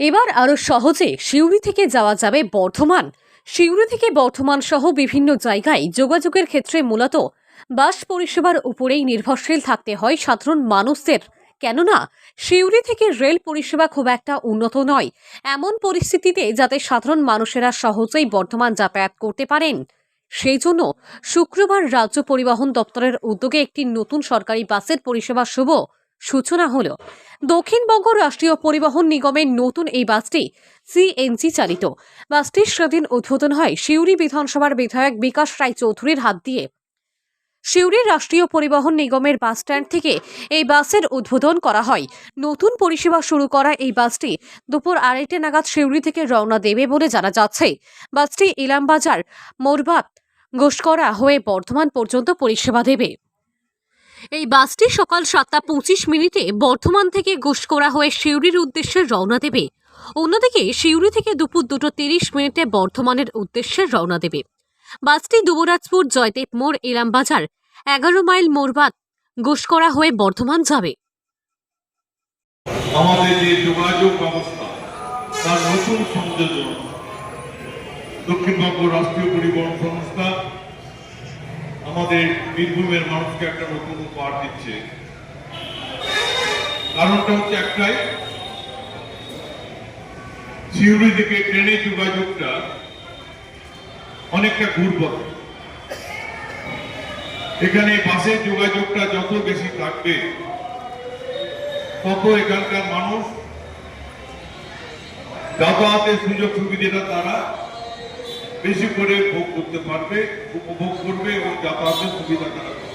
এবার আরও সহজে সিউড়ি থেকে যাওয়া যাবে বর্ধমান। সিউড়ি থেকে বর্ধমান সহ বিভিন্ন জায়গায় যোগাযোগের ক্ষেত্রে মূলত বাস পরিষেবার উপরেই নির্ভরশীল থাকতে হয় সাধারণ মানুষদের। কেননা, সিউড়ি থেকে রেল পরিষেবা খুব একটা উন্নত নয়, এমন পরিস্থিতিতে যাতে সাধারণ মানুষেরা সহজেই বর্ধমান যাতায়াত করতে পারেন। সেই জন্য শুক্রবার রাজ্য পরিবহন দপ্তরের উদ্যোগে একটি নতুন সরকারি বাসের পরিষেবা শুভ সূচনা হলো দক্ষিণবঙ্গ রাষ্ট্রীয় পরিবহন নিগমের নতুন এই বাসটি সিএনজি চালিত। বাসটির সেদিন উদ্বোধন হয় সিউড়ি বিধানসভার বিধায়ক বিকাশ রায় চৌধুরীর হাত দিয়ে। সিউড়ির রাষ্ট্রীয় পরিবহন নিগমের বাস স্ট্যান্ড থেকে এই বাসের উদ্বোধন করা হয়। নতুন পরিষেবা শুরু করা এই বাসটি দুপুর আড়াইটে নাগাদ সিউড়ি থেকে রওনা দেবে বলে জানা যাচ্ছে। বাসটি ইলামবাজার মোরবাত গোসকরা হয়ে বর্ধমান পর্যন্ত পরিষেবা দেবে। এই বাসটি সকাল সাতটা পঁচিশ মিনিটে বর্ধমান থেকে ঘুষকোড়া হয়ে সিউড়ির উদ্দেশ্যে রওনা দেবে। অন্যদিকে সিউড়ি থেকে দুপুর দুটো তিরিশ মিনিটে বর্ধমানের উদ্দেশ্যে রওনা দেবে। বাসটি দুবরাজপুর, জয়দেব মোড় ইলামবাজার এগারো মাইল মোরবাদ ঘুষকোড়া হয়ে বর্ধমান যাবে। আমাদের যে যোগাযোগ ব্যবস্থা, তার নতুন সংযোজন দক্ষিণবঙ্গ রাষ্ট্রীয় পরিবহন সংস্থা আমাদের বীরভূমের মানুষকে একটা নতুন উপহার দিচ্ছে। কারণটা হচ্ছে একটাই, সিউড়ি থেকে ট্রেনের যোগাযোগটা অনেকটা ঘুরপথ এখানে বাসের যোগাযোগটা যত বেশি থাকবে, তত এখানকার মানুষ যাতায়াতের সুযোগ সুবিধাটা তারা বেশি করে ভোগ করতে পারবে উপভোগ করবে এবং যাতায়াতের সুবিধা তারা।